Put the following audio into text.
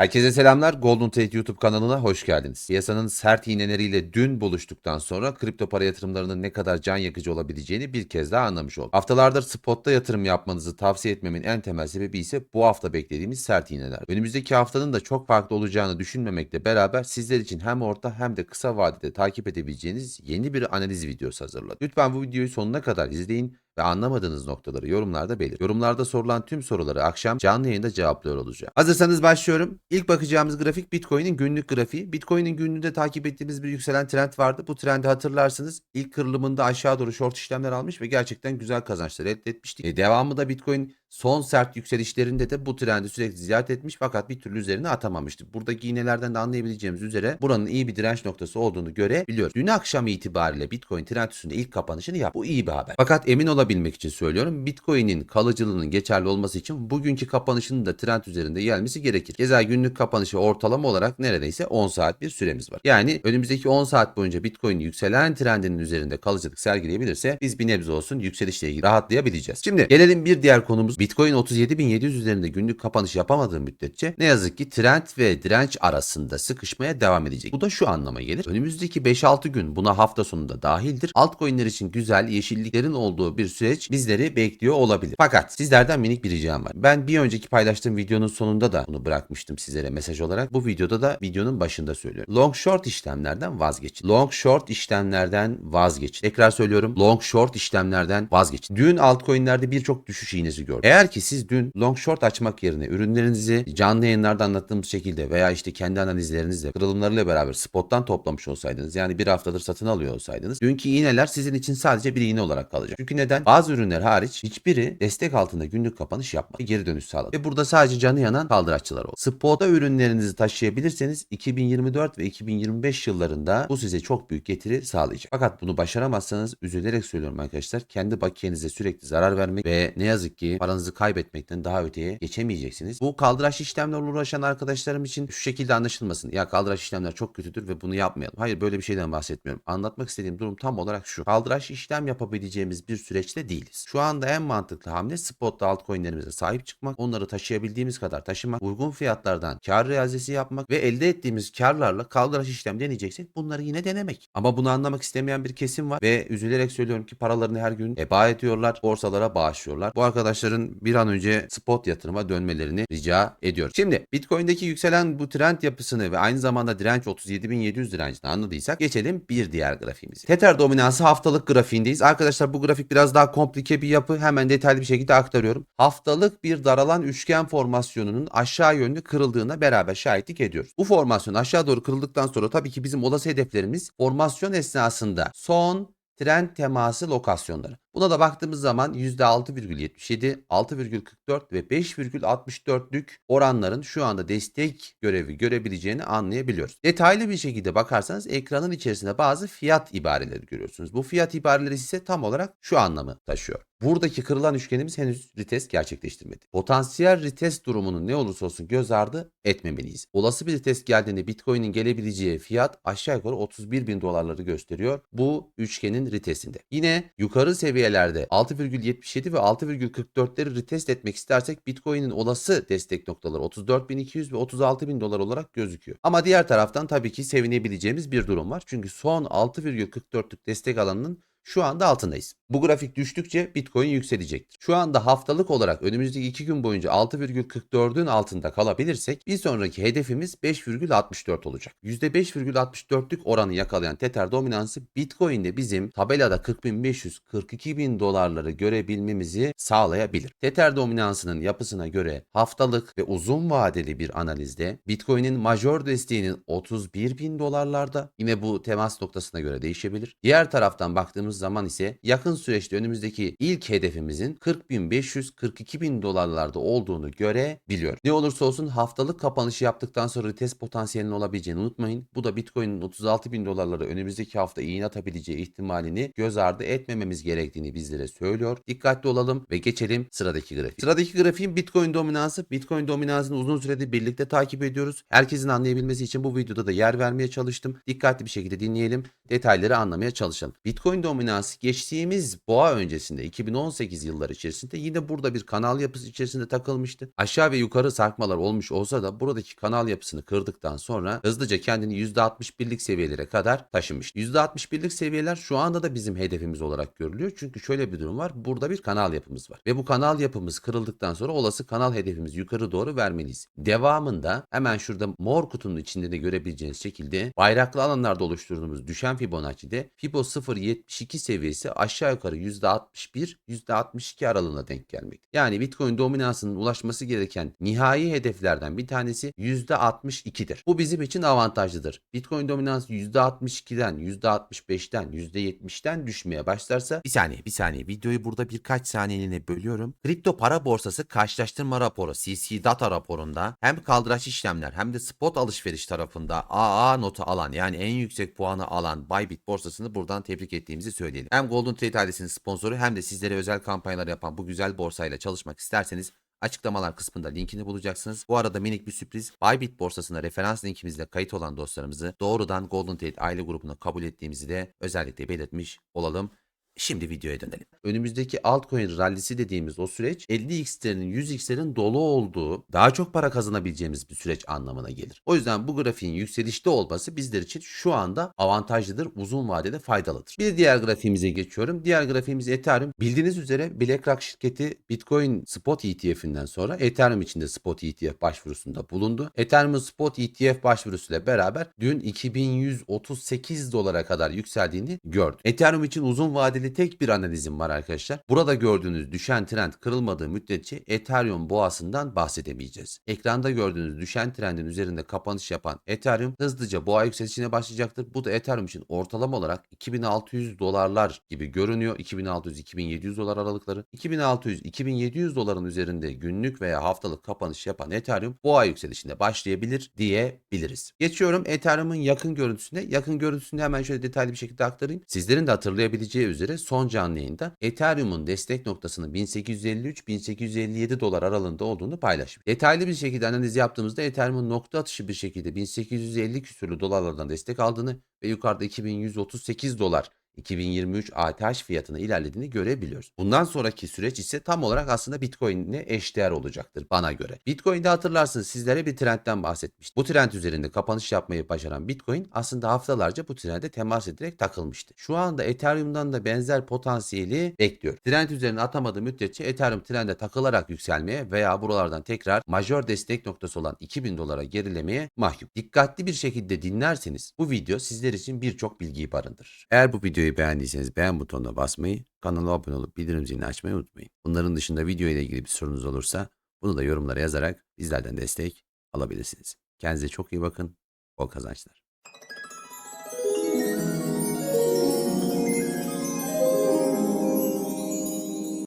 Herkese selamlar. Golden Tate YouTube kanalına hoş geldiniz. Piyasanın sert iğneleriyle dün buluştuktan sonra kripto para yatırımlarının ne kadar can yakıcı olabileceğini bir kez daha anlamış olduk. Haftalardır spotta yatırım yapmanızı tavsiye etmemin en temel sebebi ise bu hafta beklediğimiz sert iğneler. Önümüzdeki haftanın da çok farklı olacağını düşünmemekle beraber sizler için hem orta hem de kısa vadede takip edebileceğiniz yeni bir analiz videosu hazırladım. Lütfen bu videoyu sonuna kadar izleyin ve anlamadığınız noktaları yorumlarda belirt. Yorumlarda sorulan tüm soruları akşam canlı yayında cevaplıyor olacağım. Hazırsanız başlıyorum. İlk bakacağımız grafik Bitcoin'in günlük grafiği. Bitcoin'in günlüğünde takip ettiğimiz bir yükselen trend vardı. Bu trendi hatırlarsınız. İlk kırılımında aşağı doğru short işlemler almış ve gerçekten güzel kazançlar elde etmiştik. E, devamı da Bitcoin son sert yükselişlerinde de bu trendi sürekli ziyaret etmiş fakat bir türlü üzerine atamamıştı. Buradaki iğnelerden de anlayabileceğimiz üzere buranın iyi bir direnç noktası olduğunu görebiliyoruz. Dün akşam itibariyle Bitcoin trend üstünde ilk kapanışını yaptı. Bu iyi bir haber. Fakat emin olabilmek için söylüyorum. Bitcoin'in kalıcılığının geçerli olması için bugünkü kapanışının da trend üzerinde gelmesi gerekir. Keza günlük kapanışı ortalama olarak neredeyse 10 saat bir süremiz var. Yani önümüzdeki 10 saat boyunca Bitcoin yükselen trendinin üzerinde kalıcılık sergileyebilirse biz bir nebze olsun yükselişle ilgili rahatlayabileceğiz. Şimdi gelelim bir diğer konumuz. Bitcoin 37.700 üzerinde günlük kapanış yapamadığı müddetçe ne yazık ki trend ve direnç arasında sıkışmaya devam edecek. Bu da şu anlama gelir. Önümüzdeki 5-6 gün buna hafta sonunda dahildir. Altcoin'ler için güzel yeşilliklerin olduğu bir süreç bizleri bekliyor olabilir. Fakat sizlerden minik bir ricam var. Ben bir önceki paylaştığım videonun sonunda da bunu bırakmıştım sizlere mesaj olarak. Bu videoda da videonun başında söylüyorum. Long short işlemlerden vazgeçin. Long short işlemlerden vazgeçin. Tekrar söylüyorum. Long short işlemlerden vazgeçin. Dün altcoin'lerde birçok düşüş iğnesi gördüm. Eğer ki siz dün long short açmak yerine ürünlerinizi canlı yayınlarda anlattığımız şekilde veya işte kendi analizlerinizle kırılımlarıyla beraber spottan toplamış olsaydınız yani bir haftadır satın alıyor olsaydınız dünkü iğneler sizin için sadece bir iğne olarak kalacak. Çünkü neden? Bazı ürünler hariç hiçbiri destek altında günlük kapanış yapmadı. Geri dönüş sağladı. Ve burada sadece canı yanan kaldıraççılar oldu. Spot'a ürünlerinizi taşıyabilirseniz 2024 ve 2025 yıllarında bu size çok büyük getiri sağlayacak. Fakat bunu başaramazsanız üzülerek söylüyorum arkadaşlar kendi bakiyenize sürekli zarar vermek ve ne yazık ki paranızı kaybetmekten daha öteye geçemeyeceksiniz. Bu kaldıraç işlemlerle uğraşan arkadaşlarım için şu şekilde anlaşılmasın. Ya kaldıraç işlemler çok kötüdür ve bunu yapmayalım. Hayır böyle bir şeyden bahsetmiyorum. Anlatmak istediğim durum tam olarak şu. Kaldıraç işlem yapabileceğimiz bir süreçte değiliz. Şu anda en mantıklı hamle spotta altcoin'lerimize sahip çıkmak, onları taşıyabildiğimiz kadar taşımak, uygun fiyatlardan kar realizesi yapmak ve elde ettiğimiz karlarla kaldıraç işlem deneyeceksek bunları yine denemek. Ama bunu anlamak istemeyen bir kesim var ve üzülerek söylüyorum ki paralarını her gün eba ediyorlar, borsalara bağışlıyorlar. Bu arkadaşların bir an önce spot yatırıma dönmelerini rica ediyorum. Şimdi Bitcoin'deki yükselen bu trend yapısını ve aynı zamanda direnç 37.700 direncini anladıysak geçelim bir diğer grafiğimize. Tether dominansı haftalık grafiğindeyiz. Arkadaşlar bu grafik biraz daha komplike bir yapı. Hemen detaylı bir şekilde aktarıyorum. Haftalık bir daralan üçgen formasyonunun aşağı yönlü kırıldığına beraber şahitlik ediyoruz. Bu formasyon aşağı doğru kırıldıktan sonra tabii ki bizim olası hedeflerimiz formasyon esnasında son trend teması lokasyonları. Buna da baktığımız zaman %6,77, 6,44 ve 5,64'lük oranların şu anda destek görevi görebileceğini anlayabiliyoruz. Detaylı bir şekilde bakarsanız ekranın içerisinde bazı fiyat ibareleri görüyorsunuz. Bu fiyat ibareleri ise tam olarak şu anlamı taşıyor. Buradaki kırılan üçgenimiz henüz retest gerçekleştirmedi. Potansiyel retest durumunun ne olursa olsun göz ardı etmemeliyiz. Olası bir retest geldiğinde Bitcoin'in gelebileceği fiyat aşağı yukarı 31 bin dolarları gösteriyor. Bu üçgenin retestinde. Yine yukarı seviyelerde 6,77 ve 6,44'leri retest etmek istersek Bitcoin'in olası destek noktaları 34.200 ve 36.000 dolar olarak gözüküyor. Ama diğer taraftan tabii ki sevinebileceğimiz bir durum var. Çünkü son 6,44'lük destek alanının şu anda altındayız. Bu grafik düştükçe Bitcoin yükselecektir. Şu anda haftalık olarak önümüzdeki 2 gün boyunca 6,44'ün altında kalabilirsek bir sonraki hedefimiz 5,64 olacak. %5,64'lük oranı yakalayan Tether dominansı Bitcoin'de bizim tabelada 40.500-42.000 dolarları görebilmemizi sağlayabilir. Tether dominansının yapısına göre haftalık ve uzun vadeli bir analizde Bitcoin'in majör desteğinin 31.000 dolarlarda yine bu temas noktasına göre değişebilir. Diğer taraftan baktığımız zaman ise yakın süreçte önümüzdeki ilk hedefimizin 40.500-42.000 dolarlarda olduğunu görebiliyor. Ne olursa olsun haftalık kapanışı yaptıktan sonra retest potansiyelinin olabileceğini unutmayın. Bu da Bitcoin'in 36.000 dolarlara önümüzdeki hafta iğne atabileceği ihtimalini göz ardı etmememiz gerektiğini bizlere söylüyor. Dikkatli olalım ve geçelim sıradaki grafik. Sıradaki grafiğin Bitcoin dominansı. Bitcoin dominansını uzun süredir birlikte takip ediyoruz. Herkesin anlayabilmesi için bu videoda da yer vermeye çalıştım. Dikkatli bir şekilde dinleyelim. Detayları anlamaya çalışalım. Bitcoin dominansı dominansı geçtiğimiz boğa öncesinde 2018 yılları içerisinde yine burada bir kanal yapısı içerisinde takılmıştı. Aşağı ve yukarı sarkmalar olmuş olsa da buradaki kanal yapısını kırdıktan sonra hızlıca kendini %61'lik seviyelere kadar taşımıştı. %61'lik seviyeler şu anda da bizim hedefimiz olarak görülüyor. Çünkü şöyle bir durum var. Burada bir kanal yapımız var. Ve bu kanal yapımız kırıldıktan sonra olası kanal hedefimiz yukarı doğru vermeliyiz. Devamında hemen şurada mor kutunun içinde de görebileceğiniz şekilde bayraklı alanlarda oluşturduğumuz düşen Fibonacci'de Fibo 0.72 seviyesi aşağı yukarı %61 %62 aralığına denk gelmekte. Yani Bitcoin dominansının ulaşması gereken nihai hedeflerden bir tanesi %62'dir. Bu bizim için avantajlıdır. Bitcoin dominansı %62'den %65'ten %70'ten düşmeye başlarsa Bir saniye bir saniye videoyu burada birkaç saniyeliğine bölüyorum. Kripto para borsası karşılaştırma raporu CC Data raporunda hem kaldıraç işlemler hem de spot alışveriş tarafında AA notu alan yani en yüksek puanı alan Bybit borsasını buradan tebrik ettiğimizi söyleyelim. Hem Golden Trade ailesinin sponsoru hem de sizlere özel kampanyalar yapan bu güzel borsayla çalışmak isterseniz Açıklamalar kısmında linkini bulacaksınız. Bu arada minik bir sürpriz. Bybit borsasına referans linkimizle kayıt olan dostlarımızı doğrudan Golden Trade aile grubuna kabul ettiğimizi de özellikle belirtmiş olalım. Şimdi videoya dönelim. önümüzdeki altcoin rallisi dediğimiz o süreç 50x'lerin 100x'lerin dolu olduğu daha çok para kazanabileceğimiz bir süreç anlamına gelir. O yüzden bu grafiğin yükselişte olması bizler için şu anda avantajlıdır, uzun vadede faydalıdır. Bir diğer grafiğimize geçiyorum. Diğer grafiğimiz Ethereum. Bildiğiniz üzere BlackRock şirketi Bitcoin Spot ETF'inden sonra Ethereum için de Spot ETF başvurusunda bulundu. Ethereum'un Spot ETF başvurusuyla beraber dün 2138 dolara kadar yükseldiğini gördük. Ethereum için uzun vadeli tek bir analizim var arkadaşlar. Burada gördüğünüz düşen trend kırılmadığı müddetçe Ethereum boğasından bahsedemeyeceğiz. Ekranda gördüğünüz düşen trendin üzerinde kapanış yapan Ethereum hızlıca boğa yükselişine başlayacaktır. Bu da Ethereum için ortalama olarak 2600 dolarlar gibi görünüyor. 2600-2700 dolar aralıkları. 2600-2700 doların üzerinde günlük veya haftalık kapanış yapan Ethereum boğa yükselişine başlayabilir diyebiliriz. Geçiyorum Ethereum'un yakın görüntüsüne. Yakın görüntüsünü hemen şöyle detaylı bir şekilde aktarayım. Sizlerin de hatırlayabileceği üzere son canlı yayında Ethereum'un destek noktasının 1853-1857 dolar aralığında olduğunu paylaşmış. Detaylı bir şekilde analiz yaptığımızda Ethereum'un nokta atışı bir şekilde 1850 küsürlü dolarlardan destek aldığını ve yukarıda 2138 dolar 2023 ATH fiyatına ilerlediğini görebiliyoruz. Bundan sonraki süreç ise tam olarak aslında Bitcoin'le eşdeğer olacaktır bana göre. Bitcoin'de hatırlarsınız sizlere bir trendten bahsetmiştim. Bu trend üzerinde kapanış yapmayı başaran Bitcoin aslında haftalarca bu trende temas ederek takılmıştı. Şu anda Ethereum'dan da benzer potansiyeli bekliyor. Trend üzerine atamadığı müddetçe Ethereum trende takılarak yükselmeye veya buralardan tekrar majör destek noktası olan 2000 dolara gerilemeye mahkum. Dikkatli bir şekilde dinlerseniz bu video sizler için birçok bilgiyi barındırır. Eğer bu videoyu beğendiyseniz beğen butonuna basmayı, kanala abone olup bildirim zilini açmayı unutmayın. Bunların dışında video ile ilgili bir sorunuz olursa bunu da yorumlara yazarak bizlerden destek alabilirsiniz. Kendinize çok iyi bakın. Bol kazançlar.